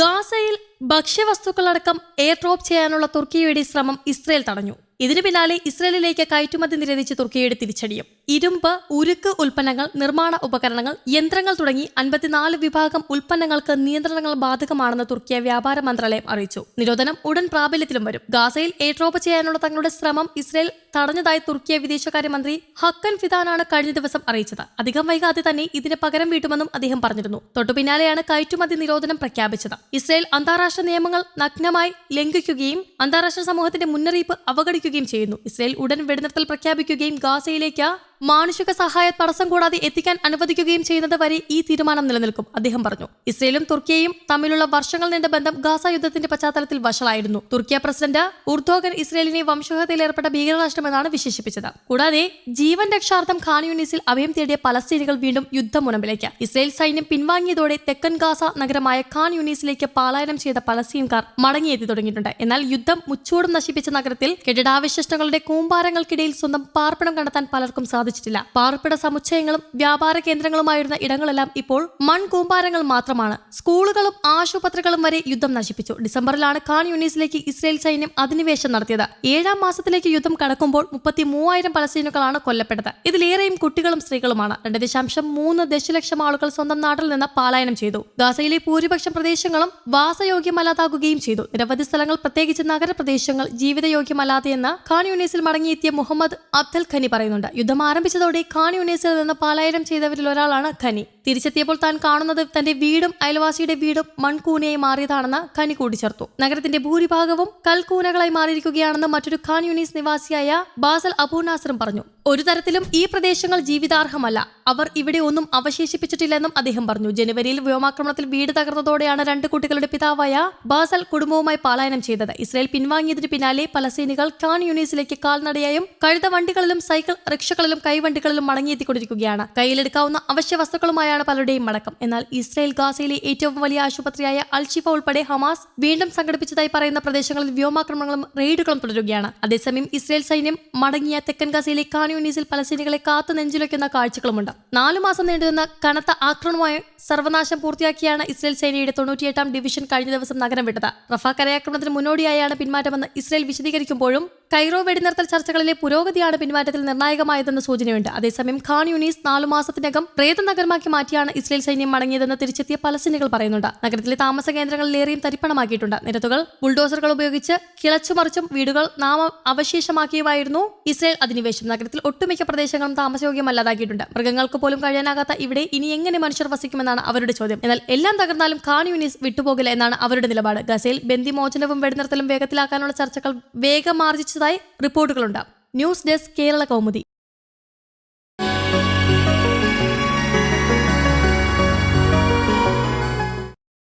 ഗാസയിൽ ഭക്ഷ്യവസ്തുക്കളടക്കം air drop ചെയ്യാനുള്ള തുർക്കിയുടെ ശ്രമം ഇസ്രയേൽ തടഞ്ഞു. ഇതിനു പിന്നാലെ ഇസ്രയേലിലേക്ക് കയറ്റുമതി നിരോധിച്ച് തുർക്കിയുടെ തിരിച്ചടിയും. ഇരുമ്പ് ഉരുക്ക് ഉൽപ്പന്നങ്ങൾ നിർമ്മാണ ഉപകരണങ്ങൾ യന്ത്രങ്ങൾ തുടങ്ങി അൻപത്തിനാല് വിഭാഗം ഉൽപ്പന്നങ്ങൾക്ക് നിയന്ത്രണങ്ങൾ ബാധകമാണെന്ന് തുർക്കിയ വ്യാപാര മന്ത്രാലയം അറിയിച്ചു. നിരോധനം ഉടൻ പ്രാബല്യത്തിലും വരും. ഗാസയിൽ ഡ്രോപ്പ് ചെയ്യാനുള്ള തങ്ങളുടെ ശ്രമം ഇസ്രയേൽ തടഞ്ഞതായി തുർക്കിയ വിദേശകാര്യമന്ത്രി ഹക്കൻ ഫിദാനാണ് കഴിഞ്ഞ ദിവസം അറിയിച്ചത്. അധികം വൈകാതെ തന്നെ ഇതിന് പകരം വീട്ടുമെന്നും അദ്ദേഹം പറഞ്ഞിരുന്നു. തൊട്ടുപിന്നാലെയാണ് കയറ്റുമതി നിരോധനം പ്രഖ്യാപിച്ചത്. ഇസ്രയേൽ അന്താരാഷ്ട്ര നിയമങ്ങൾ നഗ്നമായി ലംഘിക്കുകയും അന്താരാഷ്ട്ര സമൂഹത്തിന്റെ മുന്നറിയിപ്പ് അവഗണിക്കുകയും ചെയ്യുന്നു. ഇസ്രയേൽ ഉടൻ വെടിനിർത്തൽ പ്രഖ്യാപിക്കുകയും ഗാസയിലേക്ക് മാനുഷിക സഹായ തടസ്സം കൂടാതെ എത്തിക്കാൻ അനുവദിക്കുകയും ചെയ്യുന്നത് വരെ ഈ തീരുമാനം നിലനിൽക്കും. അദ്ദേഹം പറഞ്ഞു ഇസ്രയേലും തുർക്കിയയും തമ്മിലുള്ള വർഷങ്ങൾ നീണ്ട ബന്ധം ഗാസ യുദ്ധത്തിന്റെ പശ്ചാത്തലത്തിൽ വഷളായിരുന്നു. തുർക്കിയ പ്രസിഡന്റ് ഉർദോഗൻ ഇസ്രയേലിനെ വംശഹത്യയിൽ ഏർപ്പെട്ട ഭീകരരാഷ്ട്രമെന്നാണ് വിശേഷിപ്പിച്ചത്. കൂടാതെ ജീവൻ രക്ഷാർത്ഥം ഖാൻ യൂണിസിൽ അഭയം തേടിയ പലസ്തീനികൾ വീണ്ടും യുദ്ധമുനമ്പിലേക്ക്. ഇസ്രയേൽ സൈന്യം പിൻവാങ്ങിയതോടെ തെക്കൻ ഗാസ നഗരമായ ഖാൻ യൂണിസിലേക്ക് പലായനം ചെയ്ത പലസ്തീൻകാർ മടങ്ങിയെത്തി തുടങ്ങിയിട്ടുണ്ട്. എന്നാൽ യുദ്ധം മുച്ചൂടും നശിപ്പിച്ച നഗരത്തിൽ കെട്ടിടാവശിഷ്ടങ്ങളുടെ കൂമ്പാരങ്ങൾക്കിടയിൽ സ്വന്തം പാർപ്പിടം കണ്ടെത്താൻ പലർക്കും സാധിച്ചിട്ടില്ല പാർപ്പിട സമുച്ചയങ്ങളും വ്യാപാര കേന്ദ്രങ്ങളുമായിരുന്ന ഇടങ്ങളെല്ലാം ഇപ്പോൾ മൺകൂമ്പാരങ്ങൾ മാത്രമാണ്. സ്കൂളുകളും ആശുപത്രികളും വരെ യുദ്ധം നശിപ്പിച്ചു. ഡിസംബറിലാണ് ഖാൻ യൂണീസിലേക്ക് ഇസ്രയേൽ സൈന്യം അധിനിവേശം നടത്തിയത്. ഏഴാം മാസത്തിലേക്ക് യുദ്ധം കടക്കുമ്പോൾ മുപ്പത്തി മൂവായിരം പലസ്തീനുകളാണ് കൊല്ലപ്പെട്ടത്. ഇതിലേറെയും കുട്ടികളും സ്ത്രീകളുമാണ്. രണ്ട് ദശാംശം മൂന്ന് ദശലക്ഷം ആളുകൾ സ്വന്തം നാട്ടിൽ നിന്ന് പാലായനം ചെയ്തു. ഗാസയിലെ ഭൂരിപക്ഷം പ്രദേശങ്ങളും വാസയോഗ്യമല്ലാതാകുകയും ചെയ്തു. നിരവധി സ്ഥലങ്ങൾ പ്രത്യേകിച്ച് നഗരപ്രദേശങ്ങൾ ജീവിതയോഗ്യമല്ലാതെയെന്ന് ഖാൻ യൂണീസിൽ മടങ്ങിയെത്തിയ മുഹമ്മദ് അബ്ദൽ ഖനി പറയുന്നുണ്ട്. യുദ്ധം ആരംഭിച്ചതോടെ ഖാൻ യൂണിവേഴ്സിൽ നിന്ന് പലായനം ചെയ്തവരിൽ ഒരാളാണ് ഖനി തിരിച്ചെത്തിയപ്പോൾ താൻ കാണുന്നത് തന്റെ വീടും അയൽവാസിയുടെ വീടും മൺകൂനയായി മാറിയതാണെന്ന് ഖനി കൂട്ടിച്ചേർത്തു. നഗരത്തിന്റെ ഭൂരിഭാഗവും കൽക്കൂനകളായി മാറിയിരിക്കുകയാണെന്ന് മറ്റൊരു ഖാൻ യൂണീസ് നിവാസിയായ ബാസൽ അബൂ നാസറും പറഞ്ഞു. ഒരു തരത്തിലും ഈ പ്രദേശങ്ങൾ ജീവിതാർഹമല്ല. അവർ ഇവിടെ ഒന്നും അവശേഷിപ്പിച്ചിട്ടില്ലെന്നും അദ്ദേഹം പറഞ്ഞു. ജനുവരിയിൽ വ്യോമാക്രമണത്തിൽ വീട് തകർന്നതോടെയാണ് രണ്ട് കുട്ടികളുടെ പിതാവായ ബാസൽ കുടുംബവുമായി പലായനം ചെയ്തത്. ഇസ്രയേൽ പിൻവാങ്ങിയതിന് പിന്നാലെ പലസ്തീനികൾ ഖാൻ യൂണീസിലേക്ക് കാൽനടയായും കഴുത വണ്ടികളിലും സൈക്കിൾ റിക്ഷകളിലും കൈവണ്ടികളിലും മടങ്ങിയെത്തിക്കൊണ്ടിരിക്കുകയാണ്. കയ്യിലെടുക്കാവുന്ന അവശ്യ വസ്തുക്കളുമായാണ് പലരുടെയും മടക്കം. എന്നാൽ ഇസ്രായേൽ ഗാസയിലെ ഏറ്റവും വലിയ ആശുപത്രിയായ അൽഷിഫ ഉൾപ്പെടെ ഹമാസ് വീണ്ടും സംഘടിപ്പിച്ചതായി പറയുന്ന പ്രദേശങ്ങളിൽ വ്യോമാക്രമണങ്ങളും റെയ്ഡുകളും തുടരുകയാണ്. അതേസമയം ഇസ്രായേൽ സൈന്യം മടങ്ങിയ തെക്കൻ ഗാസയിലെ കാനുനീസിൽ പലസ്തീനികളെ കാത്തു നെഞ്ചിലൊക്കുന്ന കാഴ്ചകളുമുണ്ട്. നാലു മാസം നീണ്ടുനിന്ന കനത്ത ആക്രമണമായ സർവനാശം പൂർത്തിയാക്കിയാണ് ഇസ്രായേൽ സേനയുടെ തൊണ്ണൂറ്റിയെട്ടാം ഡിവിഷൻ കഴിഞ്ഞ ദിവസം നഗരം വിട്ടത്. റഫ കരയാക്രമണത്തിന് മുന്നോടിയായാണ് പിന്മാറ്റമെന്ന് ഇസ്രായേൽ വിശദീകരിക്കുമ്പോഴും കൈറോ വെടിനിർത്തൽ ചർച്ചകളിലെ പുരോഗതിയാണ് പിന്മാറ്റത്തിൽ നിർണായകമായതെന്ന് സൂചനയുണ്ട്. അതേസമയം ഖാൻ യൂണീസ് നാലു മാസത്തിനകം പ്രേത നഗരമാക്കി മാറ്റിയാണ് ഇസ്രയേൽ സൈന്യം മടങ്ങിയതെന്ന് തിരിച്ചെത്തിയ പലസ്തീനികൾ പറയുന്നുണ്ട്. നഗരത്തിലെ താമസ കേന്ദ്രങ്ങളിലേറെയും തരിപ്പണമാക്കിയിട്ടുണ്ട്. നിരത്തുകൾ ബുൾഡോസറുകൾ ഉപയോഗിച്ച് കിളച്ചുമറിച്ചും വീടുകൾ നാമ അവശേഷമാക്കിയുമായിരുന്നു ഇസ്രയേൽ അധിനിവേശം. നഗരത്തിൽ ഒട്ടുമിക്ക പ്രദേശങ്ങളും താമസയോഗ്യമല്ലാതാക്കിയിട്ടുണ്ട്. മൃഗങ്ങൾക്ക് പോലും കഴിയാനാകാത്ത ഇവിടെ ഇനി എങ്ങനെ മനുഷ്യർ വസിക്കുമെന്നാണ് അവരുടെ ചോദ്യം. എന്നാൽ എല്ലാം തകർന്നാലും ഖാൻ യൂണീസ് വിട്ടുപോകില്ല എന്നാണ് അവരുടെ നിലപാട്. ഗസയിൽ ബന്ദിമോചനവും വെടിനിർത്തലും വേഗത്തിലാക്കാനുള്ള ചർച്ചകൾ വേഗമാർജിച്ചതായി റിപ്പോർട്ടുകളുണ്ട് ന്യൂസ് ഡെസ്ക് കേരള കൗമുദി.